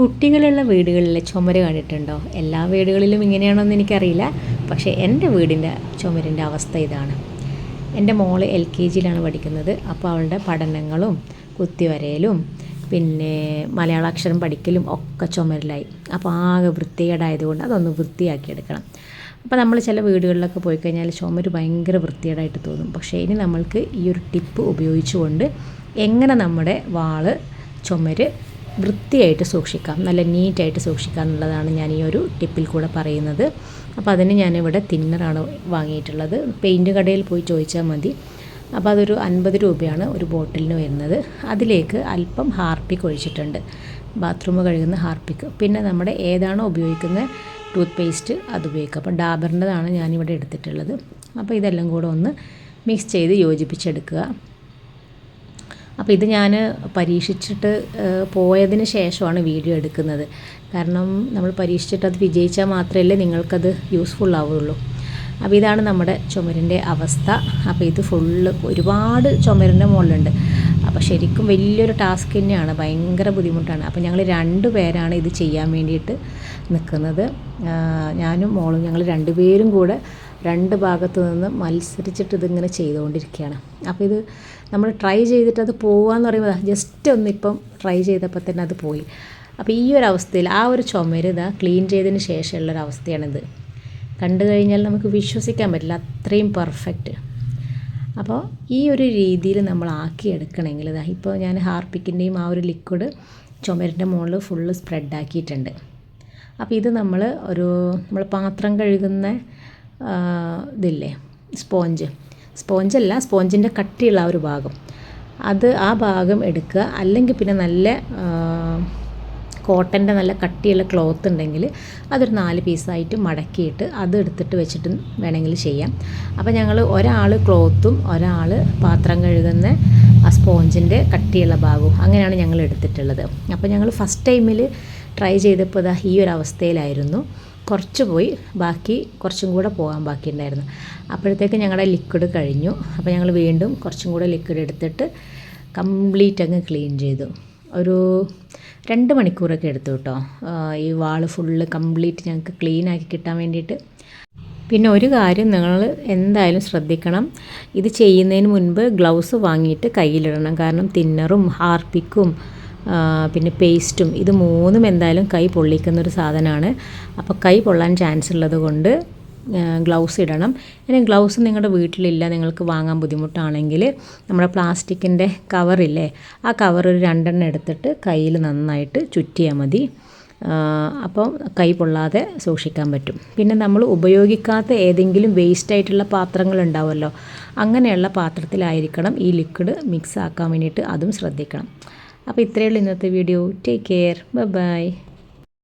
കുട്ടികളുള്ള വീടുകളിലെ ചുമര് കണ്ടിട്ടുണ്ടോ? എല്ലാ വീടുകളിലും ഇങ്ങനെയാണോന്ന് എനിക്കറിയില്ല. പക്ഷേ എന്റെ വീടിന്റെ ചുമരിന്റെ അവസ്ഥ ഇതാണ്. എന്റെ മോൾ എൽ കെ ജിയിലാണ് പഠിക്കുന്നത്. അപ്പോൾ അവളുടെ പഠനങ്ങളും കുത്തിവരയിലും പിന്നെ മലയാളാക്ഷരം പഠിക്കലും ഒക്കെ ചുമരിലായി. അപ്പോൾ ആകെ വൃത്തികേടായതുകൊണ്ട് അതൊന്ന് വൃത്തിയാക്കിയെടുക്കണം. അപ്പോൾ നമ്മൾ ചില വീടുകളിലൊക്കെ പോയി കഴിഞ്ഞാൽ ചുമര് ഭയങ്കര വൃത്തികേടായിട്ട് തോന്നും. പക്ഷേ ഇനി നമ്മൾക്ക് ഈ ഒരു ടിപ്പ് ഉപയോഗിച്ചുകൊണ്ട് എങ്ങനെ നമ്മുടെ വാൾ ചുമര് വൃത്തിയായിട്ട് സൂക്ഷിക്കാം. നല്ല നീറ്റായിട്ട് സൂക്ഷിക്കാം എന്നുള്ളതാണ് ഞാൻ ഈ ഒരു ടിപ്പിൽ കൂടെ പറയുന്നത്. അപ്പോൾ അതിന് ഞാനിവിടെ തിന്നറാണ് വാങ്ങിയിട്ടുള്ളത്. പെയിന്റ് കടയിൽ പോയി ചോദിച്ചാൽ മതി. അപ്പോൾ അതൊരു അൻപത് രൂപയാണ് ഒരു ബോട്ടിലിന് വരുന്നത്. അതിലേക്ക് അല്പം ഹാർപ്പിക്ക് ഒഴിച്ചിട്ടുണ്ട് ബാത്റൂം കഴുകുന്ന ഹാർപ്പിക്ക് പിന്നെ നമ്മുടെ ഏതാണോ ഉപയോഗിക്കുന്ന ടൂത്ത് പേസ്റ്റ് അത് ഉപയോഗിക്കുക അപ്പോൾ ഡാബറിന്റെതാണ് ഞാനിവിടെ എടുത്തിട്ടുള്ളത്. അപ്പോൾ ഇതെല്ലാം കൂടെ ഒന്ന് മിക്സ് ചെയ്ത് യോജിപ്പിച്ചെടുക്കുക. അപ്പോൾ ഇത് ഞാൻ പരീക്ഷിച്ചിട്ട് പോയതിന് ശേഷമാണ് വീഡിയോ എടുക്കുന്നത്. കാരണം നമ്മൾ പരീക്ഷിച്ചിട്ട് അത് വിജയിച്ചാൽ മാത്രമല്ലേ നിങ്ങൾക്കത് യൂസ്ഫുൾ ആവുള്ളൂ. അപ്പോൾ ഇതാണ് നമ്മുടെ ചുമരിന്റെ അവസ്ഥ. അപ്പോൾ ഇത് ഫുള്ള് ഒരുപാട് ചുമരിന്റെ മുകളിലുണ്ട്. അപ്പോൾ ശരിക്കും വലിയൊരു ടാസ്ക് തന്നെയാണ്. ഭയങ്കര ബുദ്ധിമുട്ടാണ്. അപ്പോൾ ഞങ്ങൾ രണ്ട് പേരാണ് ഇത് ചെയ്യാൻ വേണ്ടിയിട്ട് നിൽക്കുന്നത് ഞാനും മോളും ഞങ്ങൾ രണ്ടുപേരും കൂടെ രണ്ട് ഭാഗത്ത് നിന്ന് മത്സരിച്ചിട്ട് ഇതിങ്ങനെ ചെയ്തുകൊണ്ടിരിക്കുകയാണ്. അപ്പോൾ ഇത് നമ്മൾ ട്രൈ ചെയ്തിട്ട് അത് പോവാന്ന് പറയുമ്പോൾ ജസ്റ്റ് ഒന്ന് ഇപ്പം ട്രൈ ചെയ്തപ്പോൾ തന്നെ അത് പോയി. അപ്പോൾ ഈ ഒരു അവസ്ഥയിൽ ആ ഒരു ചുമര് ഇതാ ക്ലീൻ ചെയ്തതിന് ശേഷമുള്ളൊരു അവസ്ഥയാണിത്. കണ്ടു കഴിഞ്ഞാൽ നമുക്ക് വിശ്വസിക്കാൻ പറ്റില്ല അത്രയും പെർഫെക്റ്റ്. അപ്പോൾ ഈ ഒരു രീതിയിൽ നമ്മൾ ആക്കിയെടുക്കണമെങ്കിൽ ഇതാ ഇപ്പോൾ ഞാൻ ഹാർപ്പിക്കിന്റെയും ആ ഒരു ലിക്വിഡ് ചുമരിന്റെ മുകളിൽ ഫുള്ള് സ്പ്രെഡ് ആക്കിയിട്ടുണ്ട് അപ്പോൾ ഇത് നമ്മൾ ഒരു നമ്മൾ പാത്രം കഴുകുന്ന ഇതില്ലേ സ്പോഞ്ച്. സ്പോഞ്ചല്ല സ്പോഞ്ചിന്റെ കട്ടിയുള്ള ആ ഒരു ഭാഗം. അത് ആ ഭാഗം എടുക്കുക. അല്ലെങ്കിൽ പിന്നെ നല്ല കോട്ടന്റെ നല്ല കട്ടിയുള്ള ക്ലോത്ത് ഉണ്ടെങ്കിൽ അതൊരു നാല് പീസായിട്ട് മടക്കിയിട്ട് അത് എടുത്തിട്ട് വെച്ചിട്ട് വേണമെങ്കിൽ ചെയ്യാം. അപ്പോൾ ഞങ്ങൾ ഒരാൾ ക്ലോത്തും ഒരാൾ പാത്രം കഴുകുന്ന ആ സ്പോഞ്ചിന്റെ കട്ടിയുള്ള ഭാഗവും അങ്ങനെയാണ് ഞങ്ങൾ എടുത്തിട്ടുള്ളത്. അപ്പോൾ ഞങ്ങൾ ഫസ്റ്റ് ടൈമിൽ ട്രൈ ചെയ്തപ്പോൾ ഈ ഒരു അവസ്ഥയിലായിരുന്നു. കുറച്ച് പോയി. ബാക്കി കുറച്ചും കൂടെ പോകാൻ ബാക്കിയുണ്ടായിരുന്നു. അപ്പോഴത്തേക്ക് ഞങ്ങളുടെ ലിക്വിഡ് കഴിഞ്ഞു. അപ്പോൾ ഞങ്ങൾ വീണ്ടും കുറച്ചും കൂടെ ലിക്വിഡ് എടുത്തിട്ട് കംപ്ലീറ്റ് അങ്ങ് ക്ലീൻ ചെയ്തു. ഒരു രണ്ട് മണിക്കൂറൊക്കെ എടുത്തു കേട്ടോ. ഈ വാൾ ഫുള്ള് കംപ്ലീറ്റ് ഞങ്ങൾക്ക് ക്ലീൻ ആക്കി കിട്ടാൻ വേണ്ടിയിട്ട്. പിന്നെ ഒരു കാര്യം നിങ്ങൾ എന്തായാലും ശ്രദ്ധിക്കണം. ഇത് ചെയ്യുന്നതിന് മുൻപ് ഗ്ലൗസ് വാങ്ങിയിട്ട് കയ്യിലിടണം. കാരണം തിന്നറും ഹാർപ്പിക്കും പിന്നെ പേസ്റ്റും ഇത് മൂന്നും എന്തായാലും കൈ പൊള്ളിക്കുന്ന ഒരു സാധനമാണ്. അപ്പോൾ കൈ പൊള്ളാൻ ചാൻസ് ഉള്ളത് കൊണ്ട് ഗ്ലൗസ് ഇടണം. ഇനി ഗ്ലൗസ് നിങ്ങളുടെ വീട്ടിലില്ല നിങ്ങൾക്ക് വാങ്ങാൻ ബുദ്ധിമുട്ടാണെങ്കിൽ നമ്മുടെ പ്ലാസ്റ്റിക്കിന്റെ കവറില്ലേ ആ കവർ ഒരു രണ്ടെണ്ണം എടുത്തിട്ട് കയ്യിൽ നന്നായിട്ട് ചുറ്റിയാൽ മതി. അപ്പോൾ കൈ പൊള്ളാതെ സൂക്ഷിക്കാൻ പറ്റും. പിന്നെ നമ്മൾ ഉപയോഗിക്കാത്ത ഏതെങ്കിലും വേസ്റ്റ് ആയിട്ടുള്ള പാത്രങ്ങൾ ഉണ്ടാവുമല്ലോ അങ്ങനെയുള്ള പാത്രത്തിലായിരിക്കണം ഈ ലിക്വിഡ് മിക്സ് ആക്കാൻ വേണ്ടിയിട്ട് അതും ശ്രദ്ധിക്കണം. അപ്പോൾ ഇത്രയേ ഉള്ളൂ ഇന്നത്തെ വീഡിയോ. Take care bye